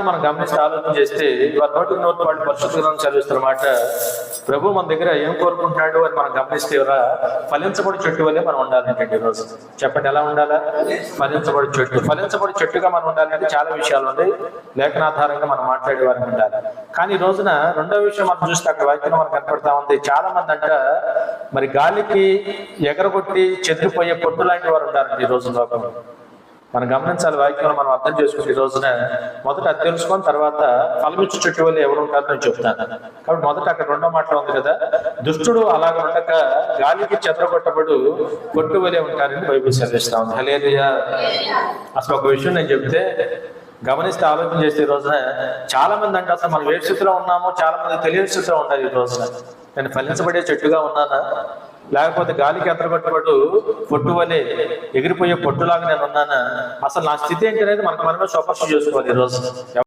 మనం గమనించి ఆలోచన చేస్తే ఇవాళ నోటికి నోటి వాళ్ళు పరిశుద్ధ గ్రంథం చదివిస్తున్నమాట ప్రభు మన దగ్గర ఏం కోరుకుంటున్నాడు? అని మనం గమనిస్తే ఎవరా ఫలించబడి చెట్టు వల్లే మనం ఉండాలంటే ఈరోజు. చెప్పండి ఎలా ఉండాలా? ఫలించబడి చెట్టు. ఫలించబడి చెట్టుగా మనం ఉండాలంటే చాలా విషయాలు ఉన్నాయి లేఖనాధారంగా మనం మాట్లాడే వారికి ఉండాలి. కానీ ఈ రోజున రెండో విషయం మనం చూస్తే అక్కడ వాక్యం మనకు కనపడతా ఉంది. చాలా మంది అంట మరి గాలికి ఎగరగొట్టి చెదిరిపోయే పొట్టు లాంటి వారు ఉండాలండి ఈ రోజు లోకంలో. మనం గమనించాలి వాక్యం మనం అర్థం చేసుకుంటే ఈ రోజున మొదట అది తెలుసుకొని తర్వాత ఫలమిచ్చు చెట్టు వల్ల ఎవరు ఉంటారని నేను చెప్తాను. కాబట్టి మొదట అక్కడ రెండో మాటలో ఉంది కదా దుష్టుడు అలాగ ఉండక గాలికి చెదరగొట్టబడు కొట్టు వలే ఉంటారని బైబిల్ చదివిస్తా ఉంది. హలేలుయా అసలు ఒక విషయం నేను చెప్తే గమనిస్తే ఆలోచన చేస్తే ఈ రోజున చాలా మంది అంటే అసలు మనం ఏ స్థితిలో ఉన్నామో చాలా మంది తెలియని స్థితిలో ఉండాలి ఈ రోజున. నేను ఫలించబడే చెట్టుగా ఉన్నానా? లేకపోతే గాలికి ఎత్తరగొట్టబడు పొట్టు వలె ఎగిరిపోయే పొట్టులాగా నేను ఉన్నానా? అసలు నా స్థితి ఏంటి అనేది మనకు మనమే స్వపక్షం చేసుకోవాలి ఈరోజు. రోజు